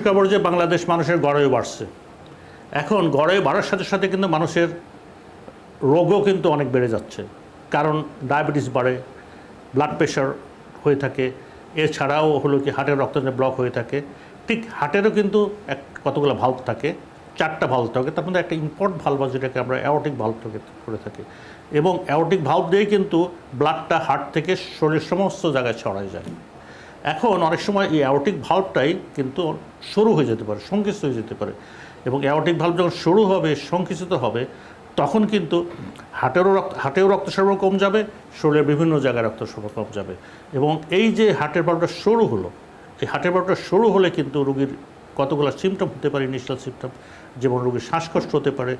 খবর যে বাংলাদেশ মানুষের গড়ে বাড়ছে। এখন গড়ে বাড়ার সাথে সাথে কিন্তু মানুষের রোগও কিন্তু অনেক বেড়ে যাচ্ছে। কারণ ডায়াবেটিস বাড়ে ব্লাড প্রেশার হয়ে থাকে, এছাড়াও হলো কি হার্টের রক্তচাপ ব্লক হয়ে থাকে। ঠিক হার্টেরও কিন্তু এক কতগুলো ভাল্ব থাকে, চারটা ভাল্ব থাকে, তার মধ্যে একটা ইম্পর্ট ভাল্ব যেটাকে আমরা অ্যাওটিক ভাল্ব থেকে করে থাকি। এবং অ্যাওটিক ভাল্ব দিয়েই কিন্তু ব্লাডটা হার্ট থেকে শরীরের সমস্ত জায়গায় ছড়ায় যায়। এখন অনেক সময় এই অ্যাওটিক ভাল্বটাই কিন্তু সরু হয়ে যেতে পারে, সংকুচিত হয়ে যেতে পারে। এবং অ্যাওটিক ভাল্ব যখন সরু হবে, সংকুচিত হবে, তখন কিন্তু হাটেরও রক্ত, হাটেও রক্ত সরবরাহ কম যাবে, শরীরের বিভিন্ন জায়গায় রক্ত সরবরাহ কম যাবে। এবং এই যে হার্টের ভাল্বটা সরু হলো, এই হার্টের ভাল্বটা সরু হলে কিন্তু রোগীর কতগুলো সিমটম হতে পারে ইনিশিয়াল সিমটম যেমন রোগীর শ্বাসকষ্ট হতে পারে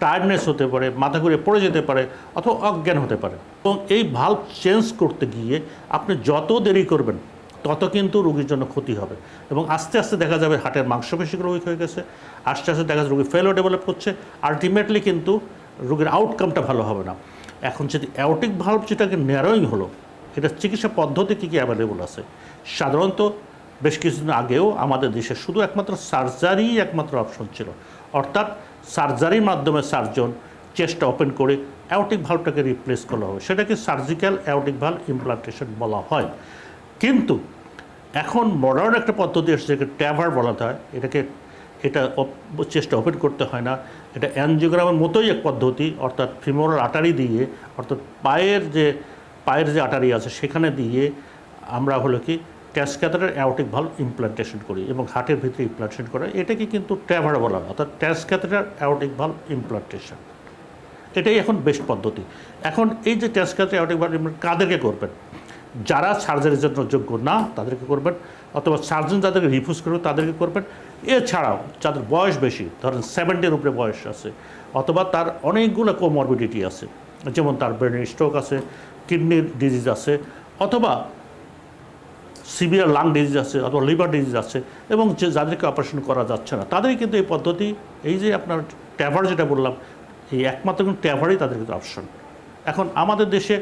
টায়ার্ডনেস হতে পারে, মাথা ঘুরে পড়ে যেতে পারে, অথবা অজ্ঞান হতে পারে। এবং এই ভাল্ব চেঞ্জ করতে গিয়ে আপনি যত দেরি করবেন তত কিন্তু রোগীর জন্য ক্ষতি হবে। এবং আস্তে আস্তে দেখা যাবে হার্টের মাংসপেশিগুলো উইক হয়ে গেছে, আস্তে আস্তে দেখা যাবে রোগী ফেলও ডেভেলপ করছে আলটিমেটলি কিন্তু রোগীর আউটকামটা ভালো হবে না। এখন যদি অ্যাওটিক ভাল্ব যেটাকে ন্যারোয়িং হলো, এটা চিকিৎসা পদ্ধতি কী কী অ্যাভেলেবল আছে? সাধারণত বেশ কিছুদিন আগেও আমাদের দেশে শুধু একমাত্র সার্জারি একমাত্র অপশন ছিল। অর্থাৎ সার্জারির মাধ্যমে সার্জন চেস্টটা ওপেন করে অ্যাওটিক ভাল্বটাকে রিপ্লেস করা হবে। সেটাকে সার্জিক্যাল অ্যাওটিক ভাল্ব ইমপ্লান্টেশন বলা হয়। কিন্তু এখন মডার্ন একটা পদ্ধতি এসেছে ট্যাভার বলা হয়। এটাকে এটা চেষ্টা ওপেন করতে হয় না। এটা অ্যানজিওগ্রামের মতোই এক পদ্ধতি, অর্থাৎ ফিমোরাল আটারি দিয়ে, অর্থাৎ পায়ের যে পায়ের যে আটারি আছে সেখানে দিয়ে আমরা হলো কি ট্যাসক্যাথারের অ্যাওটিক ভাল্ব ইমপ্লান্টেশন করি এবং হার্টের ভিতরে ইমপ্লান্টেশন করা। এটাকে কিন্তু ট্যাভার বলা হয়, অর্থাৎ ট্যাসক্যাথারের অ্যাওটিক ভাল্ব ইমপ্লান্টেশন এটাই এখন বেস্ট পদ্ধতি। এখন এই যে ট্যাসক্যাথার অ্যাওটিক ভাল্ব কাদেরকে করবেন? যারা সার্জারির জন্য যোগ্য না, তাদেরকে করবেন। অথবা সার্জন যাদেরকে রিফিউজ করবে, তাদেরকে করবেন। এছাড়াও যাদের বয়স বেশি, ধরেন সেভেন্টির উপরে বয়স আছে, অথবা তার অনেকগুলো কোমরবিডিটি আছে, যেমন তার ব্রেনের স্ট্রোক আছে কিডনির ডিজিজ আছে, অথবা সিভিয়ার লাং ডিজিজ আছে, অথবা লিভার ডিজিজ আছে, এবং যে যাদেরকে অপারেশন করা যাচ্ছে না তাদেরই কিন্তু এই পদ্ধতি, এই যে আপনার ট্যাভার যেটা বললাম, এই একমাত্র কিন্তু ট্যাভারই তাদের কিন্তু অপশন এখন আমাদের দেশে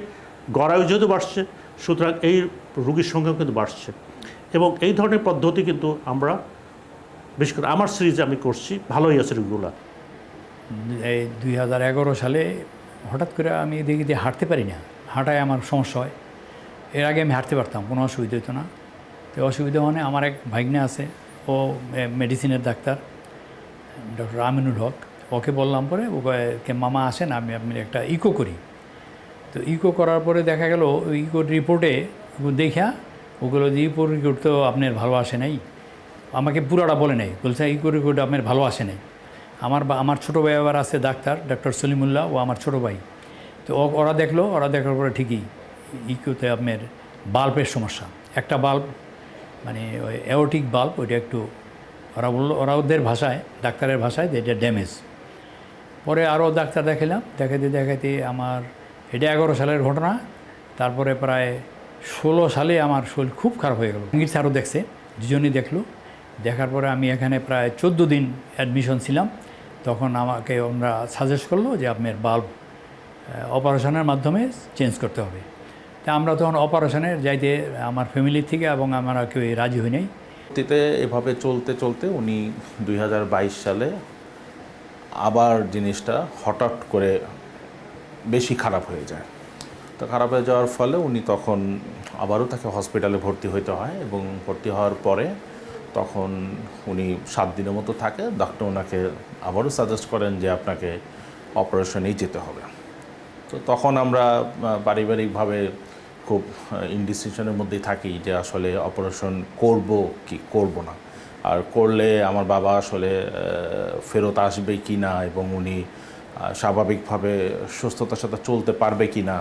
গড়ায়ু যেহেতু বাড়ছে সুতরাং এই রুগীর সংখ্যাও কিন্তু বাড়ছে। এবং এই ধরনের পদ্ধতি কিন্তু আমরা, বিশেষ করে আমার সিরিজে আমি করছি, ভালোই আছে রুগীগুলো। এই দুই হাজার এগারো সালে হঠাৎ করে আমি দেখি যে হাঁটতে পারি না। হাঁটায় আমার সমস্যা হয়। এর আগে আমি হাঁটতে পারতাম, কোনো অসুবিধা হতো না। তো অসুবিধা মানে আমার এক ভাগ্নে আছে, ও মেডিসিনের ডাক্তার, ডক্টর আমিনুল হক। ওকে বললাম পরে, ওকে, মামা আসেন, আমি আপনি একটা ইকো করি। তো ইকো করার পরে দেখা গেল ইকোর রিপোর্টে দেখা ওগুলো যে ইকো রিপোর্ট তো আপনার ভালো আসে নাই। আমাকে পুরাটা বলে নাই, বলছে ইকো রিপোর্ট আপনার ভালো আসে নাই। আমার আমার ছোটো ভাই আবার আছে ডাক্তার ডক্টর সলিমুল্লাহ, ও আমার ছোটো ভাই। তো ওরা দেখল, ওরা দেখার পরে ঠিকই ইকোতে আপনার বাল্বের সমস্যা। একটা বাল্ব মানে ওই অ্যাওটিক বাল্ব, ওইটা একটু, ওরা বলল, ওরা ওদের ভাষায়, ডাক্তারের ভাষায় যে এটা ড্যামেজ পরে আরও ডাক্তার দেখালাম দেখাতে দেখাতে আমার এটা এগারো সালের ঘটনা। তারপরে প্রায় ষোলো সালে আমার শরীর খুব খারাপ হয়ে গেল। সংগীত স্যারও দেখছে, দুজনই দেখল। দেখার পরে আমি এখানে প্রায় চোদ্দ দিন অ্যাডমিশন ছিলাম। তখন আমাকে আমরা সাজেস্ট করল যে আপনার বাল্ব অপারেশনের মাধ্যমে চেঞ্জ করতে হবে। তা আমরা তখন অপারেশনের যাইতে আমার ফ্যামিলি থেকে এবং আমরা কেউ রাজি হই নাই। পরবর্তীতে এভাবে চলতে চলতে উনি দু হাজার বাইশ সালে আবার জিনিসটা হঠাৎ করে বেশি খারাপ হয়ে যায়। তো খারাপ হয়ে যাওয়ার ফলে উনি তখন আবারও তাকে হসপিটালে ভর্তি হইতে হয় এবং ভর্তি হওয়ার পরে তখন উনি সাত দিনের মতো থাকে। ডাক্তার ওনাকে আবারও সাজেস্ট করেন যে আপনাকে অপারেশনেই যেতে হবে। তো তখন আমরা পারিবারিকভাবে খুব ইনডিসিশনের মধ্যেই থাকি যে আসলে অপারেশন করব কি, করব না। আর করলে আমার বাবা আসলে ফেরত আসবে কি না এবং উনি স্বাভাবিকভাবে সুস্থতার সাথে চলতে পারবে কি না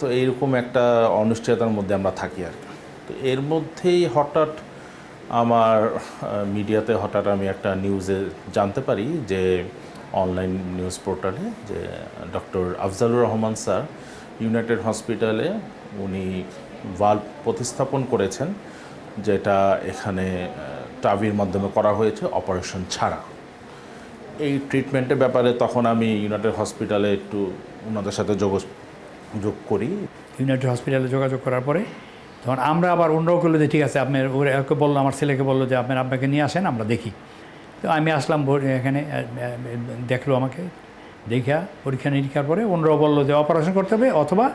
তো এইরকম একটা অনিশ্চয়তার মধ্যে আমরা থাকি আর কি। তো এর মধ্যেই হঠাৎ আমার মিডিয়াতে হঠাৎ আমি একটা নিউজে জানতে পারি যে অনলাইন নিউজ পোর্টালে যে doctor Afzalur Rahman sir united হসপিটালে উনি ভাল্ব প্রতিস্থাপন করেছেন, যেটা এখানে টাভির মাধ্যমে করা হয়েছে, অপারেশন ছাড়া। এই ট্রিটমেন্টের ব্যাপারে তখন আমি ইউনাইটেড হসপিটালে একটু ওনাদের সাথে যোগাযোগ করি। ইউনাইটেড হসপিটালে যোগাযোগ করার পরে তখন আমরা আবার অন্যও করল যে, ঠিক আছে আপনার ওকে বলল, আমার ছেলেকে বলল যে আপনার আব্বাকে নিয়ে আসেন, আমরা দেখি। তো আমি আসলাম এখানে দেখল আমাকে দেখা পরীক্ষা নিরীক্ষার পরে অন্যরাও বলল যে, অপারেশন করতে হবে অথবা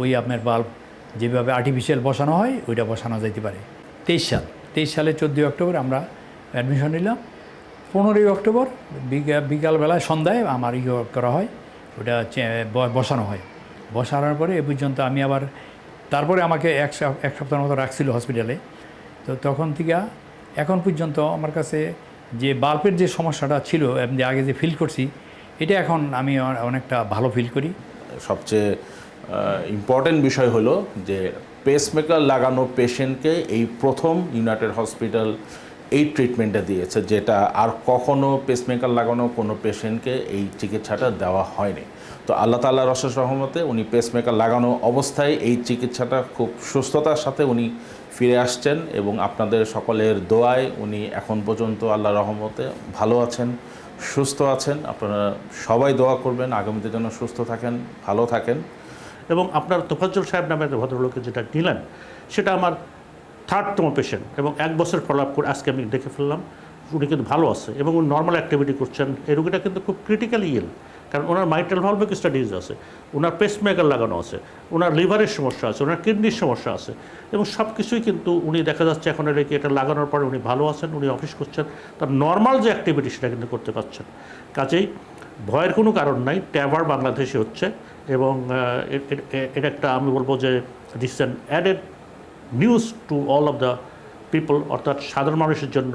ওই আপনার বাল্ব যেভাবে আর্টিফিশিয়াল বসানো হয়, ওইটা বসানো যেতে পারে। তেইশ সাল, তেইশ সালে চোদ্দোই অক্টোবর আমরা অ্যাডমিশন নিলাম। পনেরোই অক্টোবর, বিকা- বিকালবেলায় সন্ধ্যায় আমার ইয়ে করা হয়, ওটা বসানো হয়। বসানোর পরে এ পর্যন্ত আমি আবার তারপরে আমাকে এক এক সপ্তাহের মতো রাখছিল হসপিটালে। তো তখন থেকে এখন পর্যন্ত আমার কাছে যে বাল্বের যে সমস্যাটা ছিল যে আগে যে ফিল করছি, এটা এখন আমি অনেকটা ভালো ফিল করি। সবচেয়ে ইম্পর্টেন্ট বিষয় হলো যে পেসমেকার লাগানো পেশেন্টকে এই প্রথম ইউনাইটেড হসপিটাল এই ট্রিটমেন্টটা দিয়েছে, যেটা আর কখনো পেসমেকার লাগানো কোনো পেশেন্টকে এই চিকিৎসাটা দেওয়া হয়নি। তো আল্লাহ তাল্লাহ রসেস রহমতে উনি পেসমেকার লাগানো অবস্থায় এই চিকিৎসাটা খুব সুস্থতার সাথে উনি ফিরে আসছেন এবং আপনাদের সকলের দোয়ায় উনি এখন পর্যন্ত আল্লাহ রহমতে ভালো আছেন, সুস্থ আছেন। আপনারা সবাই দোয়া করবেন, আগামীতে যেন সুস্থ থাকেন, ভালো থাকেন। এবং আপনার তোফাজ্জল সাহেব নামে ভদ্রলোকে যেটা নিলেন, সেটা আমার থার্ডতম পেশেন্ট এবং এক বছর ফলো আপ করে আজকে আমি দেখে ফেললাম, উনি কিন্তু ভালো আছে এবং উনি নর্মাল অ্যাক্টিভিটি করছেন। এই রোগীটা কিন্তু খুব ক্রিটিক্যালি ইল কারণ ওনার মাইট্রাল ভালভে ডিজিজ আছে, ওনার পেসমেকার লাগানো আছে, ওনার লিভারের সমস্যা আছে, ওনার কিডনির সমস্যা আছে এবং সব কিছুই কিন্তু উনি দেখা যাচ্ছে এখন রেখে এটা লাগানোর পরে উনি ভালো আছেন, উনি অফিস করছেন। তার নর্মাল যে অ্যাক্টিভিটি সেটা কিন্তু করতে পারছেন। কাজেই ভয়ের কোনো কারণ নাই ট্যাভার বাংলাদেশে হচ্ছে এবং এটা একটা আমি বলব যে recent added news to all of the people অর্থাৎ সাধারণ মানুষের জন্য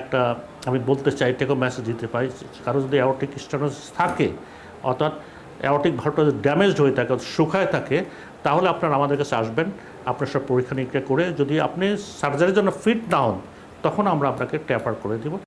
একটা, আমি বলতে চাই এটাকেও মেসেজ দিতে পারি। কারও যদি অ্যাওটিক স্টেনোসিস থাকে, অর্থাৎ অ্যাওটিক ভাল্বটা যদি ড্যামেজড হয়ে থাকে শুকায় থাকে, তাহলে আপনারা আমাদের কাছে আসবেন। আপনার সব পরীক্ষা নিরীক্ষা করে যদি আপনি সার্জারির জন্য ফিট না হন, তখন আমরা আপনাকে ট্যাপার করে দিব।